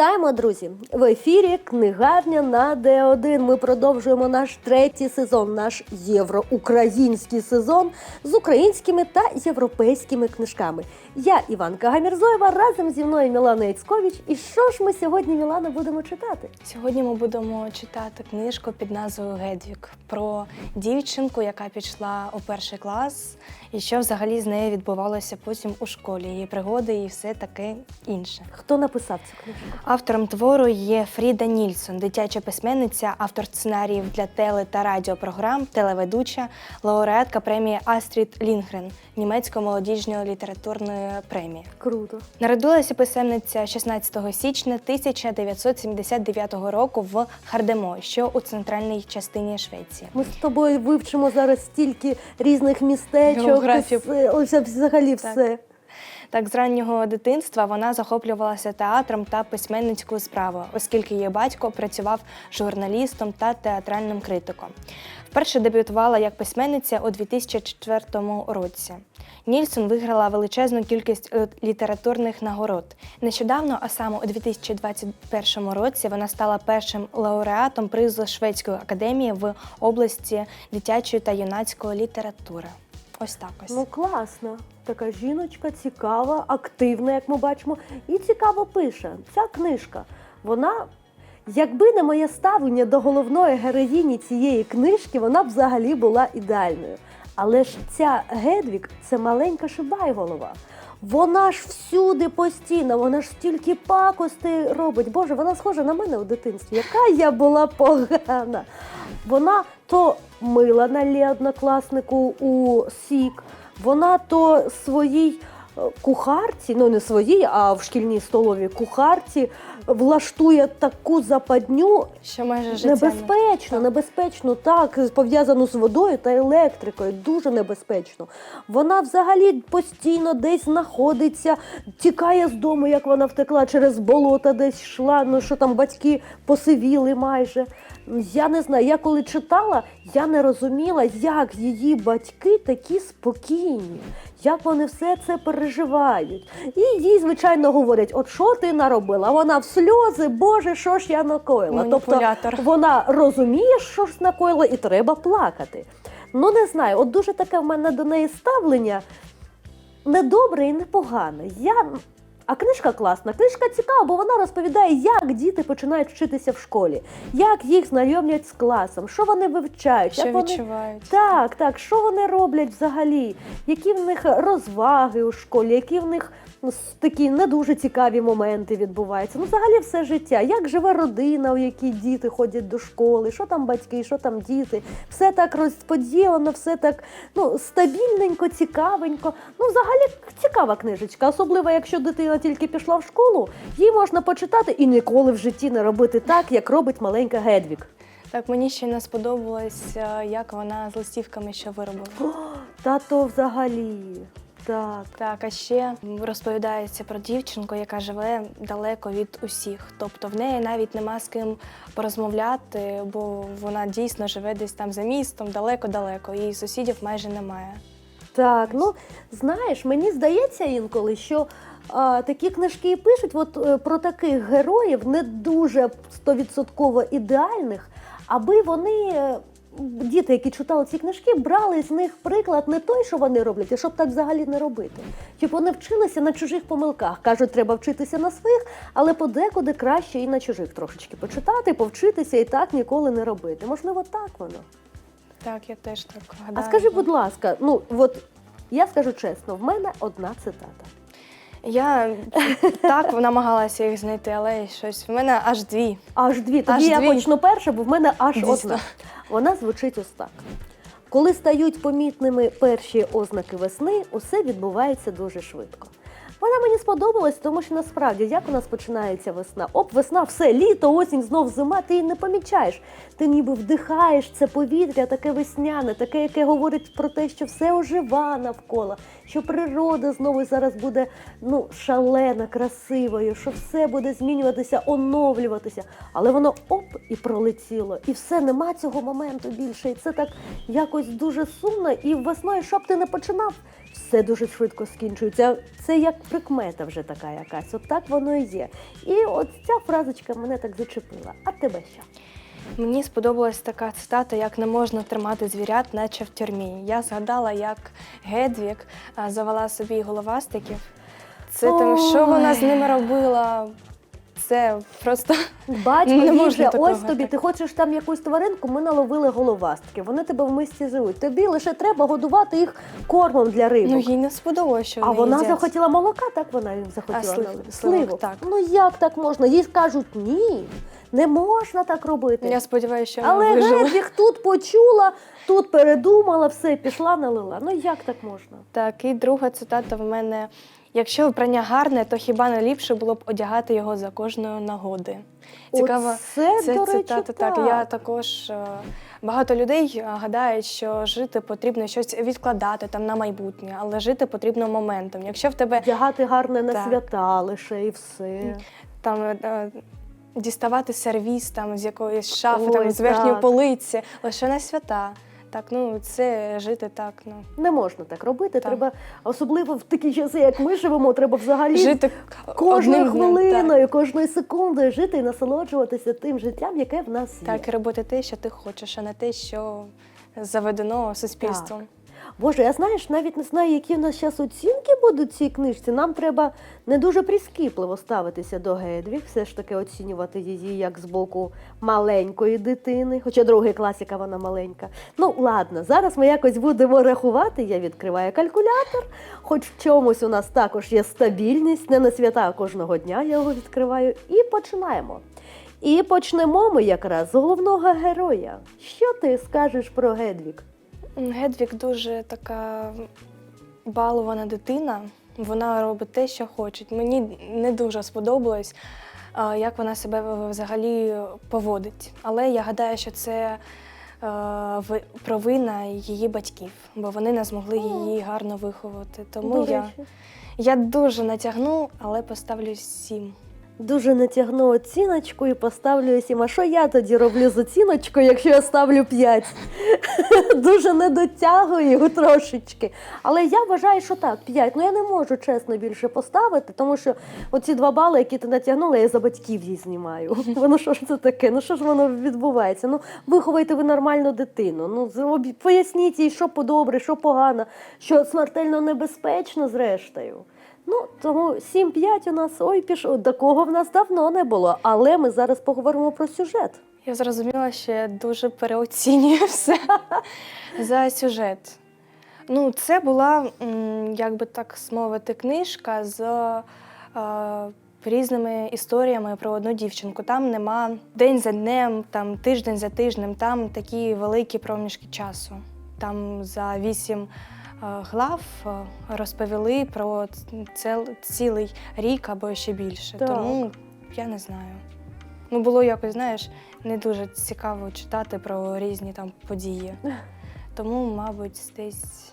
Вітаємо, друзі! В ефірі книгарня на Д1. Ми продовжуємо наш третій сезон, наш євроукраїнський сезон з українськими та європейськими книжками. Я Іванка Гамірзоєва, разом зі мною Мілана Яцькович. І що ж ми сьогодні, Мілана, будемо читати? Сьогодні ми будемо читати книжку під назвою Гедвік про дівчинку, яка пішла у перший клас, і що взагалі з нею відбувалося потім у школі, її пригоди і все таке інше. Хто написав цю книжку? Автором твору є Фріда Нільсон, дитяча письменниця, автор сценаріїв для теле та радіопрограм, телеведуча, лауреатка премії Астрід Лінгрен, німецької молодіжної літературної премії. Круто. Народилася писемниця 16 січня 1979 року в Хардемо, що у центральній частині Швеції. Ми з тобою вивчимо зараз стільки різних містечок. Географію. все, ось взагалі Так. все. Так, з раннього дитинства вона захоплювалася театром та письменницькою справою, оскільки її батько працював журналістом та театральним критиком. Вперше дебютувала як письменниця у 2004 році. Нільсон виграла величезну кількість е, літературних нагород. Нещодавно, а саме у 2021 році, вона стала першим лауреатом призу Шведської академії в області дитячої та юнацької літератури. Ось так ось. Ну класно. Така жіночка цікава, активна, як ми бачимо, і цікаво пише. Ця книжка, вона, якби не моє ставлення до головної героїні цієї книжки, вона б взагалі була ідеальною. Але ж ця Гедвік це маленька шибайголова. Вона ж всюди постійно, вона ж стільки пакостей робить. Боже, вона схожа на мене у дитинстві. Яка я була погана. Вона то мила на однокласнику у сік, вона то своїй е, кухарці, ну не своїй, а в шкільній столовій кухарці влаштує таку западню, Що майже життя. Небезпечно, Так. небезпечно, так, пов'язану з водою та електрикою, дуже небезпечно. Вона взагалі постійно десь знаходиться, тікає з дому, як вона втекла через болото, десь йшла, ну що там батьки посивіли майже. Я не знаю, я коли читала, я не розуміла, як її батьки такі спокійні, як вони все це переживають. І їй, звичайно, говорять: от що ти наробила? Вона в сльози, Боже, що ж я накоїла? Тобто вона розуміє, що ж накоїла, і треба плакати. Ну, не знаю, от дуже таке в мене до неї ставлення недобре і непогане. Я... А книжка класна, книжка цікава, бо вона розповідає, як діти починають вчитися в школі, як їх знайомлять з класом, що вони вивчають, Що як вони відчувають. так, так, що вони роблять взагалі? Які в них розваги у школі, які в них такі не дуже цікаві моменти відбуваються. Ну, взагалі, все життя. Як живе родина, у якій діти ходять до школи, що там батьки, що там діти. Все так розподілено, все так ну, стабільненько, цікавенько. Ну, взагалі цікава книжечка, особливо якщо дитина тільки пішла в школу, її можна почитати і ніколи в житті не робити так, як робить маленька Гедвік. Так, мені ще не сподобалось, е, як вона з листівками що виробила. Та то взагалі. Так. Так, а ще розповідається про дівчинку, яка живе далеко від усіх. Тобто в неї навіть нема з ким порозмовляти, бо вона дійсно живе десь там за містом, далеко-далеко, і сусідів майже немає. Так, ну знаєш, мені здається інколи, що а, такі книжки пишуть от, е, про таких героїв, не дуже стовідсотково ідеальних, аби вони. Діти, які читали ці книжки, брали з них приклад не той, що вони роблять, а щоб так взагалі не робити. Щоб вони вчилися на чужих помилках. Кажуть, треба вчитися на своїх, але подекуди краще і на чужих трошечки почитати, повчитися і так ніколи не робити. Можливо, так воно. Так, я теж так А гадаю. скажи, будь ласка, ну от я скажу чесно, в мене одна цитата. Я так намагалася їх знайти, але щось в мене аж дві. Аж дві. Тоді Аж я дві. почну перше, бо в мене аж Дійсно. одна. Вона звучить ось так. Коли стають помітними перші ознаки весни, усе відбувається дуже швидко. Вона мені сподобалась, тому що насправді як у нас починається весна? Оп, весна, все, літо, осінь, знов зима, ти її не помічаєш. Ти ніби вдихаєш це повітря, таке весняне, таке, яке говорить про те, що все ожива навколо, що природа знову зараз буде ну, шалена, красивою, що все буде змінюватися, оновлюватися. Але воно оп і пролетіло. І все, нема цього моменту більше. І це так якось дуже сумно. І весною, що б ти не починав, все дуже швидко скінчується. Це як прикмета вже така якась. От так воно і є. І от ця фразочка мене так зачепила. А тебе що? Мені сподобалась така цитата, як не можна тримати звірят, наче в тюрмі. Я згадала, як Гедвік завела собі головастиків. Це тому, що вона з ними робила. Це просто Батько Не можна же, такого, ось тобі, так. ти хочеш там якусь тваринку, ми наловили головастки. Вони тебе в мисті живуть. Тобі лише треба годувати їх кормом для рибок. ну їй не сподобалося, що А вона їдять. захотіла молока, так вона їм захотіла А, слив- налити? сливок, так. Ну як так можна? Їй кажуть, ні, не можна так робити. Я сподіваюся, що Але вижила. Гедвіг тут почула, тут передумала, все, пішла, налила. Ну як так можна? Так, і друга цитата в мене: якщо вбрання гарне, то хіба не ліпше було б одягати його за кожної нагоди? Цікаво. Оце, Це до речі, цитата. Так, я також е, багато людей е, гадають, що жити потрібно щось відкладати там на майбутнє, але жити потрібно моментом. Якщо в тебе Вдягати гарне на Так. свята лише і все. там е, діставати сервіс там з якоїсь шафи, Ой, там з верхньої так. полиці, лише на свята. Так, ну це жити так. Ну Не можна так робити. Так. Треба, особливо в такі часи, як ми живемо, треба взагалі жити кожною так. хвилиною, кожною секундою жити і насолоджуватися тим життям, яке в нас є. Так, і робити те, що ти хочеш, а не те, що заведено суспільством. Боже, я знаєш, навіть не знаю, які в нас зараз оцінки будуть цій книжці. Нам треба не дуже прискіпливо ставитися до Гедвіг, все ж таки оцінювати її як з боку маленької дитини, хоча другий класіка вона маленька. Ну ладно, зараз ми якось будемо рахувати. Я відкриваю калькулятор, хоч в чомусь у нас також є стабільність, не на свята а кожного дня я його відкриваю. І починаємо. І почнемо ми якраз з головного героя. Що ти скажеш про Гедвіг? Гедвік дуже така балована дитина. Вона робить те, що хоче. Мені не дуже сподобалось, як вона себе взагалі поводить. Але я гадаю, що це е, провина її батьків, бо вони не змогли її гарно виховати. Тому я, я дуже натягну, але поставлю сім. Дуже натягну оціночку і поставлю 7. А що я тоді роблю з оціночкою, якщо я ставлю 5? Дуже не дотягую трошечки. Але я вважаю, що так, 5. Ну я не можу чесно більше поставити, тому що оці два бали, які ти натягнула, я за батьків її знімаю. Воно що ж це таке? Ну що ж воно відбувається? Ну виховайте ви нормальну дитину. Ну поясніть їй, що подобре, що погано, що смертельно небезпечно, зрештою. Ну, тому 7-5 у нас ой пішов. Такого в нас давно не було. Але ми зараз поговоримо про сюжет. Я зрозуміла, що я дуже переоцінюю все за сюжет. Ну, це була, як би так мовити, книжка з е, різними історіями про одну дівчинку. Там нема день за днем, там тиждень за тижнем, там такі великі проміжки часу. Там за вісім е, глав е, розповіли про цел- цілий рік або ще більше. Так. Тому я не знаю. Ну, було якось, знаєш, не дуже цікаво читати про різні там події. Тому, мабуть, десь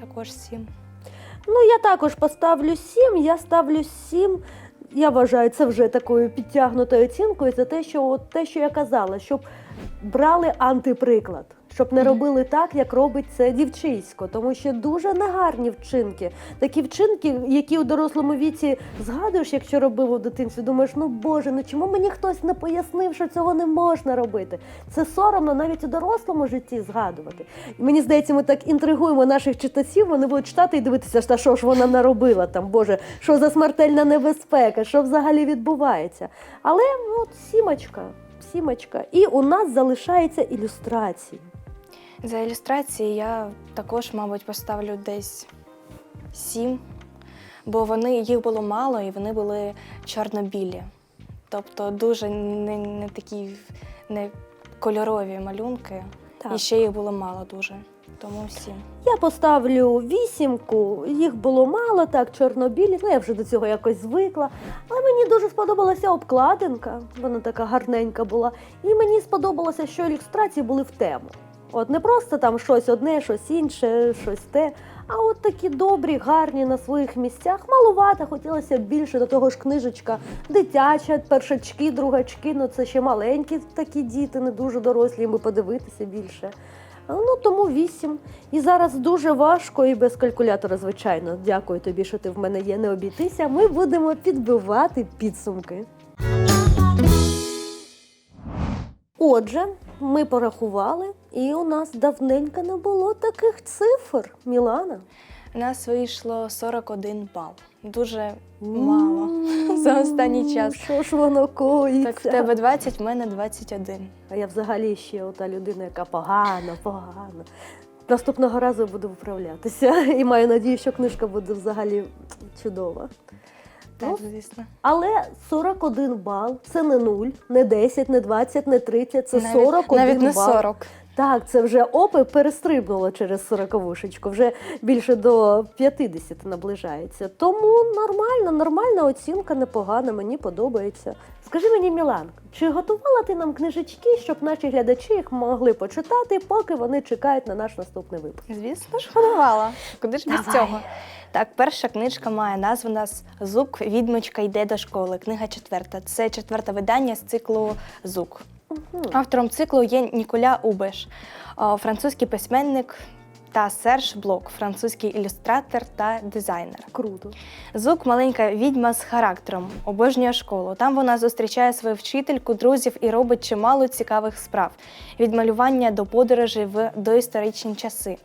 також сім. Ну, я також поставлю 7, я ставлю 7. Я вважаю це вже такою підтягнутою оцінкою за те, що от те, що я казала, щоб брали антиприклад, щоб не робили так, як робить це дівчисько, тому що дуже негарні вчинки. Такі вчинки, які у дорослому віці згадуєш, якщо робив у дитинстві, думаєш, ну боже, ну чому мені хтось не пояснив, що цього не можна робити? Це соромно навіть у дорослому житті згадувати. І мені здається, ми так інтригуємо наших читачів, вони будуть читати і дивитися, та що ж вона наробила там, Боже, що за смертельна небезпека, що взагалі відбувається. Але ну, от сімочка, сімочка. І у нас залишаються ілюстрації. За ілюстрації я також, мабуть, поставлю десь сім, бо вони їх було мало і вони були чорно-білі. Тобто дуже не, не такі не кольорові малюнки. Так. І ще їх було мало дуже. Тому сім. Я поставлю вісімку, їх було мало, так, чорно-білі. Ну, я вже до цього якось звикла. Але мені дуже сподобалася обкладинка, вона така гарненька була. І мені сподобалося, що ілюстрації були в тему. От не просто там щось одне, щось інше, щось те. А от такі добрі, гарні на своїх місцях. Малувато, хотілося б більше до того ж книжечка дитяча, першачки, другачки. Ну це ще маленькі такі діти, не дуже дорослі, їм би подивитися більше. Ну тому вісім. І зараз дуже важко і без калькулятора, звичайно. Дякую тобі, що ти в мене є. Не обійтися. Ми будемо підбивати підсумки. Отже, ми порахували, і у нас давненько не було таких цифр. Мілана. У нас вийшло 41 бал. Дуже мало за останній час. Що ж воно коїться? Так, в тебе 20, в мене 21. А я взагалі ще ота людина, яка погано, погано. Наступного разу буду виправлятися і маю надію, що книжка буде взагалі чудова. Так, Ну, звісно. Але 41 бал це не 0, не 10, не 20, не 30, це навіть, 41 навіть не бал. 40. Так, це вже опи перестрибнуло через 40-вушечку, вже більше до 50 наближається. Тому нормально, нормальна оцінка, непогана, мені подобається. Скажи мені, Міланка, чи готувала ти нам книжечки, щоб наші глядачі їх могли почитати, поки вони чекають на наш наступний випуск? Звісно ж, готувала. Куди ж без цього? Так, перша книжка має назву нас Зук, відьмочка йде до школи. Книга четверта. Це четверте видання з циклу Зук. Автором циклу є Ніколя Убеш, французький письменник та Серж Блок, французький ілюстратор та дизайнер. Круто. Зук маленька відьма з характером, обожнює школу. Там вона зустрічає свою вчительку, друзів і робить чимало цікавих справ від малювання до подорожей в доісторичні часи.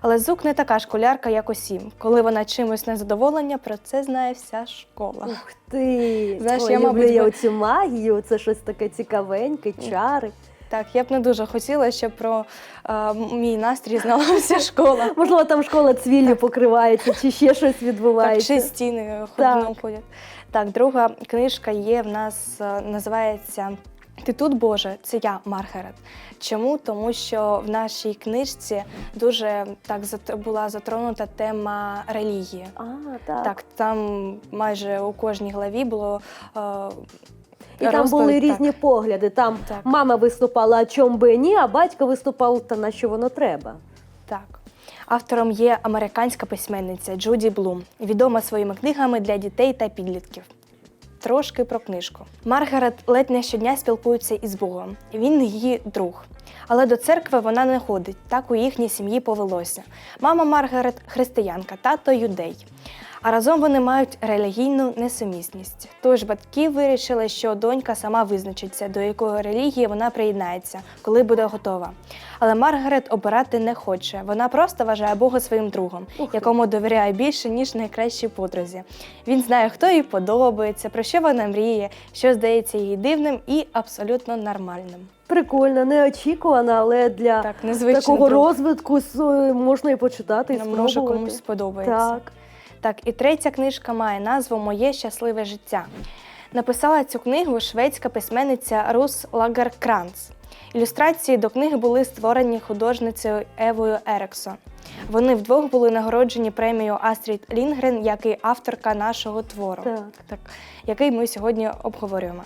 Але Зук не така школярка, як усім. Коли вона чимось незадоволення, про це знає вся школа. Ух ти! Знаєш, Ой, я, люблю мабуть, я оцю магію, це щось таке цікавеньке, чари. Так, я б не дуже хотіла, щоб про е, мій настрій знала вся школа. Можливо, там школа цвіллю покривається, чи ще щось Так, відбувається. чи стіни Так. ходять. ходять. Так, друга книжка є в нас, е, називається Ти тут, Боже, це я, Маргарет. Чому? Тому що в нашій книжці дуже так зат- була затронута тема релігії. А, так. Так, там майже у кожній главі було. Е, І там були так. різні погляди. Там Так. мама виступала, а чом би ні, а батько виступав, та на що воно треба. Так. Автором є американська письменниця Джуді Блум, відома своїми книгами для дітей та підлітків. Трошки про книжку. Маргарет ледь не щодня спілкується із Богом. Він її друг. Але до церкви вона не ходить, так у їхній сім'ї повелося. Мама Маргарет християнка, тато юдей. А разом вони мають релігійну несумісність. Тож батьки вирішили, що донька сама визначиться, до якої релігії вона приєднається, коли буде готова. Але Маргарет обирати не хоче. Вона просто вважає Бога своїм другом, якому довіряє більше, ніж найкращій подрузі. Він знає, хто їй подобається, про що вона мріє, що здається їй дивним і абсолютно нормальним. Прикольно, неочікувано, але для Так, такого друг. розвитку можна і почитати, і спробувати. може комусь сподобається. Так. Так, і третя книжка має назву Моє щасливе життя. Написала цю книгу шведська письменниця Рус Лагеркранц. Ілюстрації до книги були створені художницею Евою Ерексон. Вони вдвох були нагороджені премією Астрід Лінгрен, як і авторка нашого твору, Так. так, який ми сьогодні обговорюємо.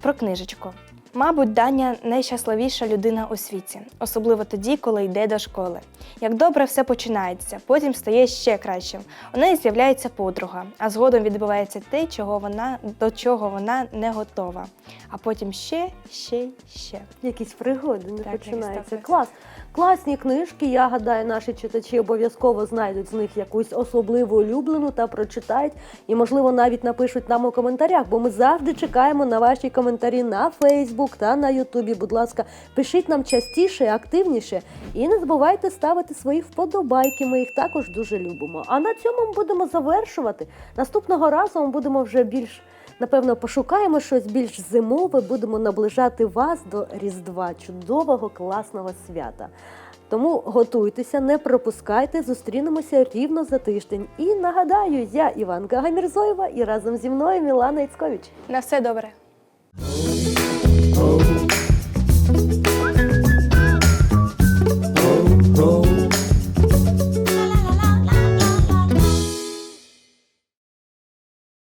Про книжечку. Мабуть, Даня найщасливіша людина у світі, особливо тоді, коли йде до школи. Як добре все починається, потім стає ще кращим. У неї з'являється подруга, а згодом відбувається те, чого вона до чого вона не готова. А потім ще, ще, ще. Якісь пригоди не Так, починаються. так, Клас. Класні книжки. Я гадаю, наші читачі обов'язково знайдуть з них якусь особливу улюблену та прочитають. І, можливо, навіть напишуть нам у коментарях, бо ми завжди чекаємо на ваші коментарі на Фейсбук та на Ютубі. Будь ласка, пишіть нам частіше, активніше. І не забувайте ставити свої вподобайки. Ми їх також дуже любимо. А на цьому ми будемо завершувати. Наступного разу ми будемо вже більш. Напевно, пошукаємо щось більш зимове, будемо наближати вас до Різдва, чудового, класного свята. Тому готуйтеся, не пропускайте, зустрінемося рівно за тиждень. І нагадаю, я Іванка Гамірзоєва і разом зі мною Мілана Іцкович. На все добре. soul.